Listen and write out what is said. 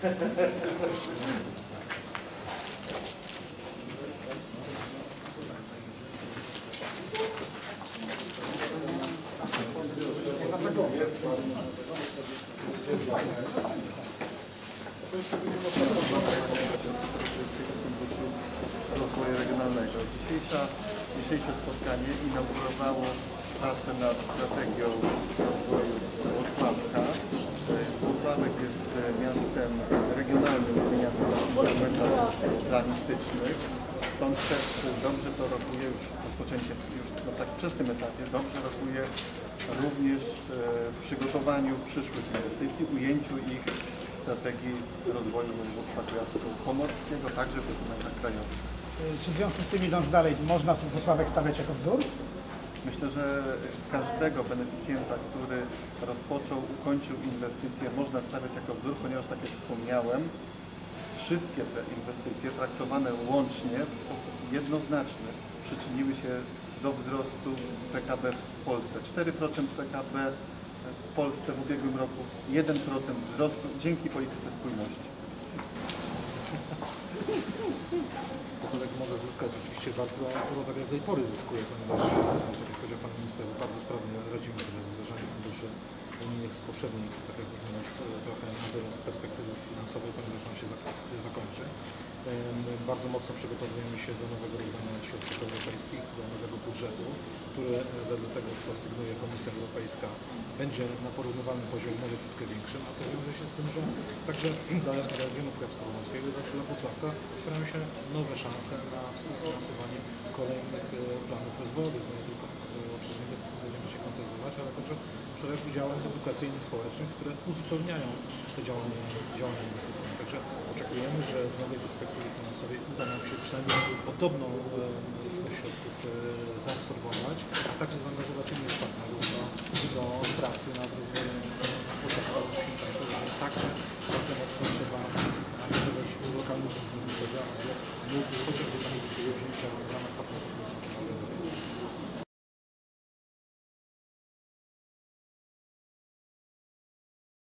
Rozwoju Regionalnego. Dzisiejsza, dzisiejsze spotkanie inaugurowało pracę nad strategią rozwoju planistycznych. Stąd też dobrze to rokuje już rozpoczęcie już na tak wczesnym etapie, dobrze rokuje również e, w przygotowaniu przyszłych inwestycji, ujęciu ich w strategii rozwoju województwa kujawsko-pomorskiego, także w dokumentach krajowych. Czy w związku z tym idąc dalej, można Włocławek stawiać jako wzór? Myślę, że każdego beneficjenta, który rozpoczął, ukończył inwestycje, można stawiać jako wzór, ponieważ tak jak wspomniałem, wszystkie te inwestycje traktowane łącznie w sposób jednoznaczny przyczyniły się do wzrostu PKB w Polsce. 4% PKB w Polsce w ubiegłym roku, 1% wzrostu dzięki polityce spójności. Włocławek może zyskać oczywiście bardzo dużo tak jak do tej pory zyskuje, ponieważ, tak jak powiedział Pan Minister, bardzo sprawnie radzimy sobie z zdarzaniem funduszy unijnych z poprzednich, tak jak mówiąc trochę na wyrost perspektywy finansowej, ponieważ on się zak- zakończy. Bardzo mocno przygotowujemy się do nowego rozdania środków europejskich, do nowego budżetu, który e, wedle tego, co sygnuje Komisja Europejska, będzie na porównywalnym poziomie, może troszkę większym, a to wiąże się z tym, że także dla regionu kujawsko-pomorskiego i dla Włocławka otwierają się nowe szanse na współfinansowanie kolejnych e, planów rozwojowych, nie tylko w obszarze inwestycji będziemy się koncentrować, ale także szeregu działań edukacyjnych, społecznych, które uzupełniają te działania, działania inwestycyjne. Także oczekujemy, że z nowej perspektywy finansowej uda nam się przynajmniej podobną e, ilość środków e, zaabsorbować, a także zaangażować innych partnerów do, do pracy nad rozwojem podatków. Że także bardzo mocno trzeba e, angażować lokalny biznes do tego, aby mógł chociażby tam przedsięwzięcia w ramach partnerstwa